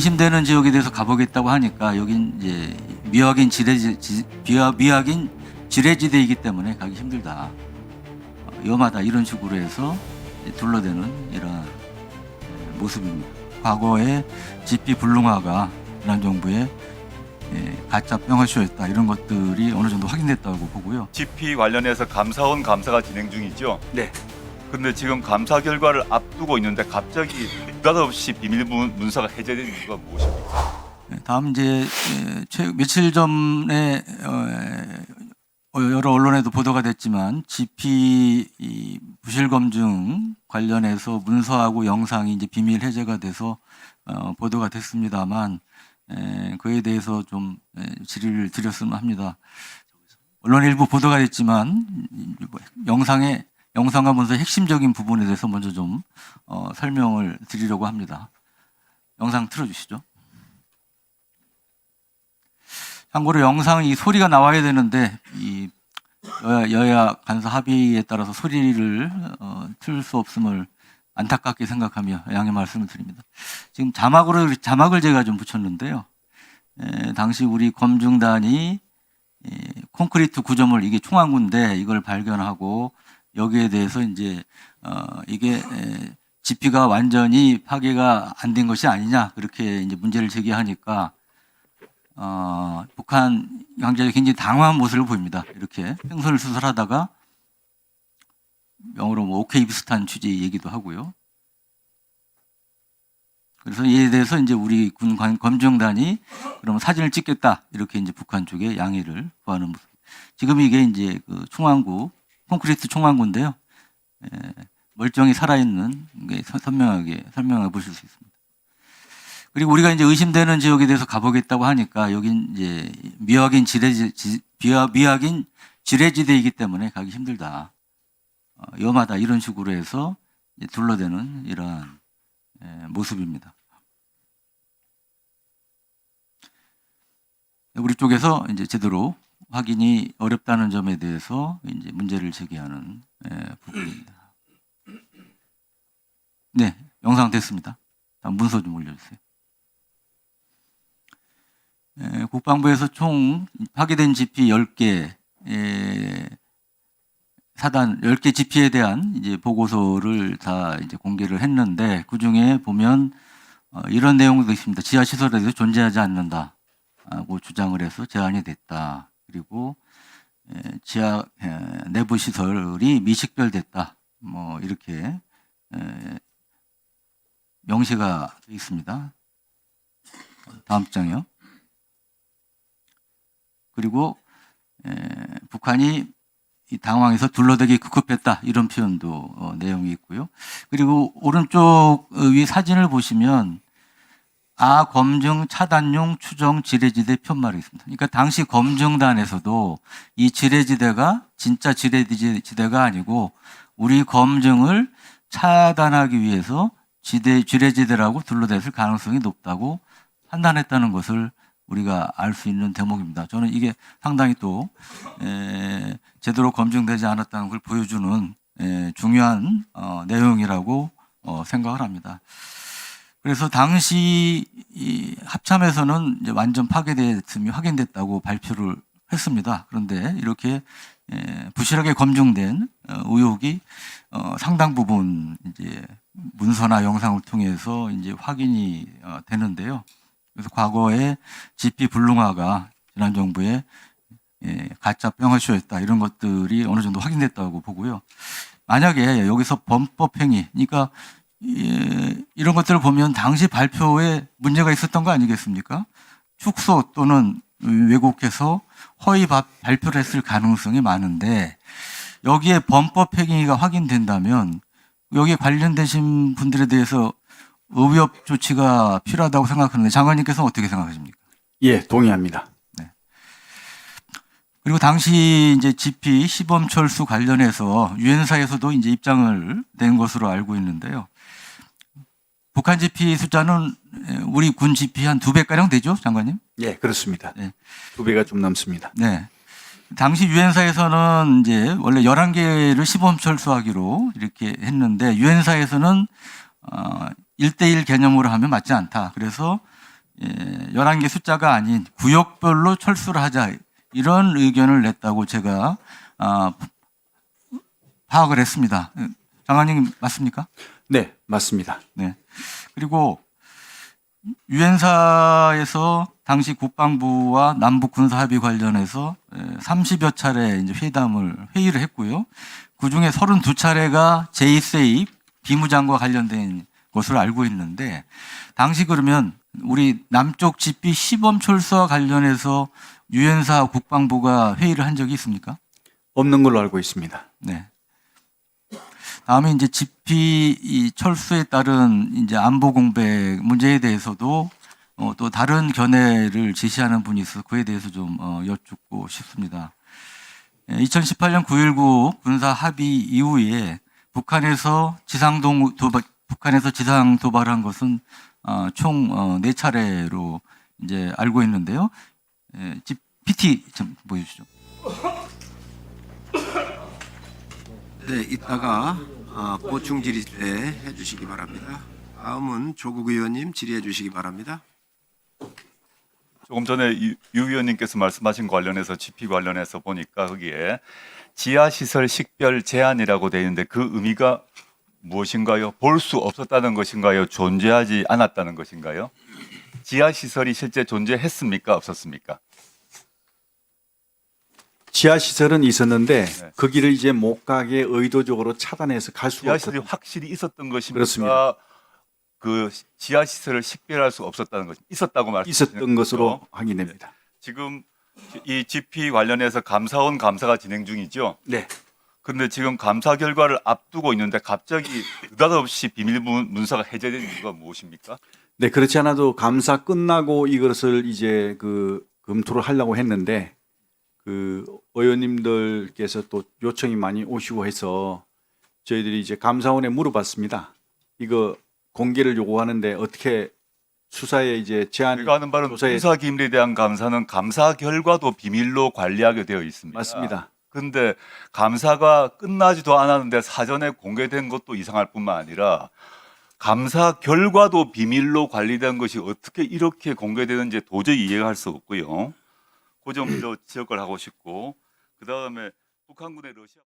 의심되는 지역에 대해서 가보겠다고 하니까 여긴 이제 미확인 지뢰지 지- 비하- 미확인 지뢰지대이기 때문에 가기 힘들다. 어, 위험하다 이런 식으로 해서 이제 둘러대는 이런 예, 모습입니다. 과거에 GP 불능화가 지난 정부의 예, 가짜 평화쇼였다 이런 것들이 어느 정도 확인됐다고 보고요. GP 관련해서 감사원 감사가 진행 중이죠. 네. 근데 지금 감사 결과를 앞두고 있는데 갑자기 느닷없이 비밀 문- 문서가 해제된 이유가 무엇입니까? 네, 다음 이제 에, 최, 며칠 전에 어, 에, 어, 여러 언론에도 보도가 됐지만 GP 이 부실 검증 관련해서 문서하고 영상이 이제 비밀 해제가 돼서 어, 보도가 됐습니다만 에, 그에 대해서 좀 에, 질의를 드렸으면 합니다. 언론 일부 보도가 됐지만 이, 뭐, 영상의 영상과 문서의 핵심적인 부분에 대해서 먼저 좀 어, 설명을 드리려고 합니다. 영상 틀어주시죠. 참고로 영상 이 소리가 나와야 되는데 이 여야, 여야 간사 합의에 따라서 소리를 어, 틀 수 없음을 안타깝게 생각하며 양해 말씀을 드립니다. 지금 자막으로 자막을 제가 좀 붙였는데요. 에, 당시 우리 검증단이 에, 콘크리트 구조물 이게 총항구인데 이걸 발견하고 여기에 대해서 이제 어, 이게 에, 지피가 완전히 파괴가 안 된 것이 아니냐 그렇게 이제 문제를 제기하니까 어, 북한 강자들이 굉장히 당황한 모습을 보입니다. 이렇게 횡설을 수설하다가 영어로 뭐 오케이 비슷한 취지 얘기도 하고요. 그래서 이에 대해서 이제 우리 군 관- 검증단이 그럼 사진을 찍겠다 이렇게 이제 북한 쪽에 양해를 구하는 모습. 지금 이게 이제 그 총항구 콘크리트 총항구인데요. 에, 멀쩡히 살아있는 게 선- 선명하게 설명해 보실 수 있습니다. 그리고 우리가 이제 의심되는 지역에 대해서 가보겠다고 하니까 여긴 이제 미확인 지뢰지 미확인 지뢰지대이기 때문에 가기 힘들다. 어, 위험하다 이런 식으로 해서 둘러대는 이러한 에, 모습입니다. 우리 쪽에서 이제 제대로 확인이 어렵다는 점에 대해서 이제 문제를 제기하는 에, 부분입니다. 네, 영상 됐습니다. 다음 문서 좀 올려주세요. 에, 국방부에서 총 파괴된 GP 10개 에, 사단 10개 GP에 대한 이제 보고서를 다 이제 공개를 했는데 그 중에 보면 어, 이런 내용도 있습니다. 지하 시설에서 존재하지 않는다고 주장을 해서 제한이 됐다. 그리고 에, 지하 에, 내부 시설이 미식별됐다. 뭐 이렇게 에, 명시가 있습니다. 다음 장이요. 그리고 에, 북한이 이 당황해서 둘러대기 급급했다 이런 표현도 어, 내용이 있고요. 그리고 오른쪽 위 사진을 보시면 아 검증 차단용 추정 지뢰지대 편말이 있습니다. 그러니까 당시 검증단에서도 이 지뢰지대가 진짜 지뢰지대가 아니고 우리 검증을 차단하기 위해서 지대 지뢰지대라고 둘러댔을 가능성이 높다고 판단했다는 것을 우리가 알 수 있는 대목입니다. 저는 이게 상당히 또 에, 제대로 검증되지 않았다는 걸 보여주는 에, 중요한 어, 내용이라고 어, 생각을 합니다. 그래서 당시 이 합참에서는 이제 완전 파괴됐음이 확인됐다고 발표를 했습니다. 그런데 이렇게 에, 부실하게 검증된 어, 의혹이 어, 상당 부분 이제 문서나 영상을 통해서 이제 확인이 어, 되는데요. 그래서 과거에 GP 불능화가 지난 정부의 예, 가짜 병화쇼였다 이런 것들이 어느 정도 확인됐다고 보고요. 만약에 여기서 범법 행위, 그러니까 예, 이런 것들을 보면 당시 발표에 문제가 있었던 거 아니겠습니까? 축소 또는 왜곡해서 허위 바- 발표를 했을 가능성이 많은데 여기에 범법 행위가 확인된다면 여기에 관련되신 분들에 대해서 의협 조치가 필요하다고 생각하는데 장관님께서는 어떻게 생각하십니까? 예, 동의합니다. 그리고 당시 이제 GP 시범 철수 관련해서 유엔사에서도 이제 입장을 낸 것으로 알고 있는데요. 북한 GP 숫자는 우리 군 GP 한 두 배가량 되죠, 장관님? 예, 그렇습니다. 네. 두 배가 좀 넘습니다. 네. 당시 유엔사에서는 이제 원래 11개를 시범 철수하기로 이렇게 했는데 유엔사에서는 어 1대1 개념으로 하면 맞지 않다. 그래서 예, 11개 숫자가 아닌 구역별로 철수를 하자 이런 의견을 냈다고 제가 아, 파악을 했습니다. 장관님 맞습니까? 네, 맞습니다. 네. 그리고 유엔사에서 당시 국방부와 남북 군사 합의 관련해서 30여 차례 이제 회담을 회의를 했고요. 그 중에 32차례가 제2세입 비무장과 관련된 것으로 알고 있는데 당시 그러면 우리 남쪽 집비 시범 철수와 관련해서 유엔사 국방부가 회의를 한 적이 있습니까? 없는 걸로 알고 있습니다. 네. 다음에 이제 집피 이 철수에 따른 이제 안보 공백 문제에 대해서도 어, 또 다른 견해를 제시하는 분이 있어서 그에 대해서 좀 어, 여쭙고 싶습니다. 2018년 9.19 군사 합의 이후에 북한에서 지상동 도발, 북한에서 지상 도발한 것은 어, 총 어, 4차례로 이제 알고 있는데요. 예, 집 PT 좀 보여주시죠. 네, 이따가 아, 보충 질의 해주시기 바랍니다. 다음은 조국 의원님 질의해 주시기 바랍니다. 조금 전에 유, 유 의원님께서 말씀하신 관련해서 GP 관련해서 보니까 거기에 지하 시설 식별 제한이라고 되어 있는데 그 의미가 무엇인가요? 볼 수 없었다는 것인가요? 존재하지 않았다는 것인가요? 지하 시설이 실제 존재했습니까? 없었습니까? 지하 시설은 있었는데 네. 거기를 이제 못 가게 의도적으로 차단해서 갈 수가 지하 시설이 없었던 확실히 있었던 것입니까? 그렇습니다. 그 지하 시설을 식별할 수 없었다는 것 있었다고 말씀 있었던 것으로 확인됩니다. 지금 이 GP 관련해서 감사원 감사가 진행 중이죠. 네. 그런데 지금 감사 결과를 앞두고 있는데 갑자기 느닷없이 비밀 문- 문서가 해제된 이유가 무엇입니까? 네, 그렇지 않아도 감사 끝나고 이것을 이제 그 검토를 하려고 했는데 그 의원님들께서 또 요청이 많이 오시고 해서 저희들이 이제 감사원에 물어봤습니다. 이거 공개를 요구하는데 어떻게 수사에 이제 제한 제가 하는 바는 조사에 수사 기밀에 대한 감사는 감사 결과도 비밀로 관리하게 되어 있습니다. 맞습니다. 근데 감사가 끝나지도 않았는데 사전에 공개된 것도 이상할 뿐만 아니라 감사 결과도 비밀로 관리된 것이 어떻게 이렇게 공개되는지 도저히 이해할 수 없고요. 그 점도 지적을 하고 싶고 그 다음에 북한군의 러시아